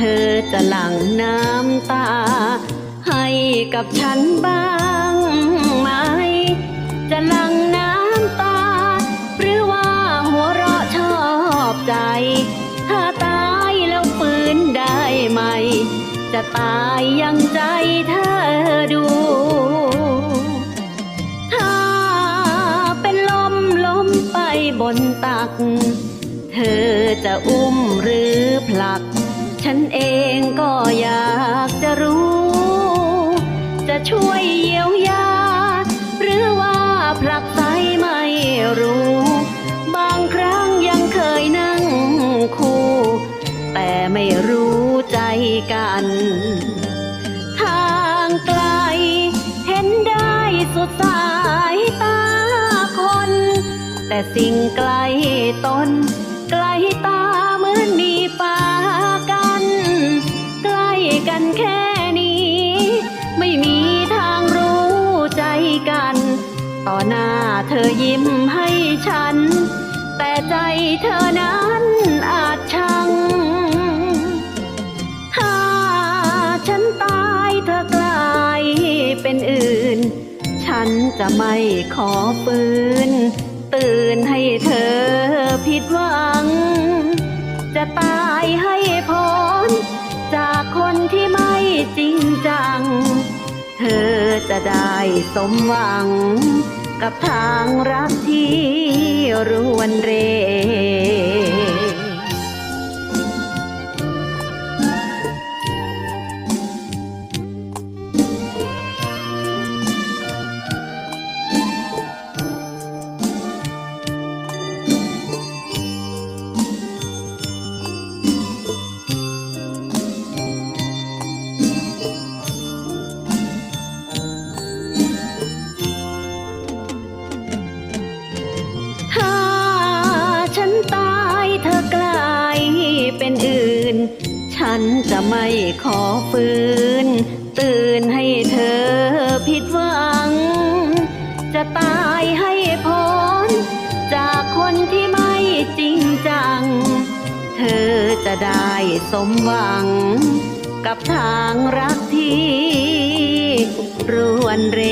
ธอจะหลั่งน้ำตา ให้กับฉันบ้างไหม จะหลั่งน้ำตา หรือว่าหัวเราะชอบใจ ถ้าตายแล้วฟื้นได้ไหม จะตายยังใจเธอดูถ้าเป็นลมล้มไปบนตัก เธอจะอุ้มหรือผลัก ฉันเองก็อยากจะรู้ จะช่วยเยียวยา หรือว่าผลักไสไม่รู้ บางครั้งยังเคยนั่งคู่ แต่ไม่รู้ใจกัน ทางไกล เห็นได้สุดสายตาคน แต่สิ่งไกลตนไกลตาเหมือนมีป่า ต่อหน้าเธอยิ้มให้ฉัน แต่ใจเธอนั้นอาจชัง ถ้าฉันตายเธอกลายเป็นอื่น ฉันจะไม่ขอปืน ตื่นให้เธอผิดหวัง จะตายให้พ้นจากคนที่ไม่จริงจัง เธอจะได้สมหวัง กับทางรักที่รวนเร ฉันจะไม่ขอฟื้นตื่นให้เธอผิดหวัง จะตายให้พ้น จากคนที่ไม่จริงจัง เธอจะได้สมหวัง กับทางรักที่รวนเร